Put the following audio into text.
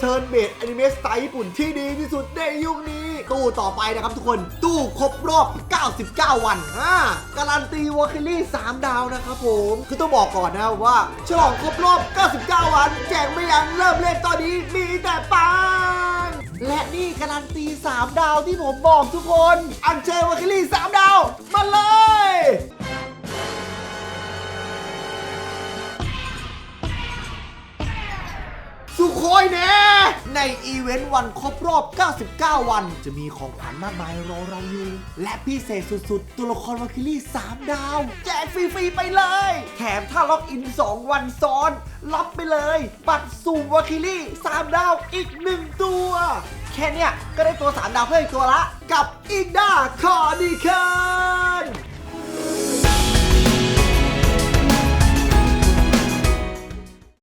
เทิร์นเบดอนิเมะสไตล์ญี่ปุ่นที่ดีที่สุดในยุคนี้ ตู้ต่อไปนะครับทุกคน ตู้ครบรอบ 99 วันอ่าการันตีวอลคิลี่ 3 ดาวนะครับผม คือต้องบอกก่อนนะว่า ฉลองครบรอบ 99 วัน แจกไม่ยั้งเริ่มเล่นตอนนี้มีแต่ปังและนี่การันตี 3 ดาวที่ผมบอกทุกคน อันเชิญวอลคิลี่ 3 ดาว มาเลยสุโคยแน่ ในอีเวนต์วันครบรอบ 99 วัน จะมีของขวัญมากมายรอเราอยู่ และพิเศษสุดๆ ตัวละครวาคิลี่ 3 ดาว แจกฟรีๆไปเลย แถมถ้าล็อกอิน 2 วันซ้อน รับไปเลย บัตรสุ่มวาคิลี่ 3 ดาวอีก 1 ตัว แค่เนี้ยก็ได้ตัว 3 ดาวเพิ่มอีกตัวละ กับอีกด้าคอร์ดิคิน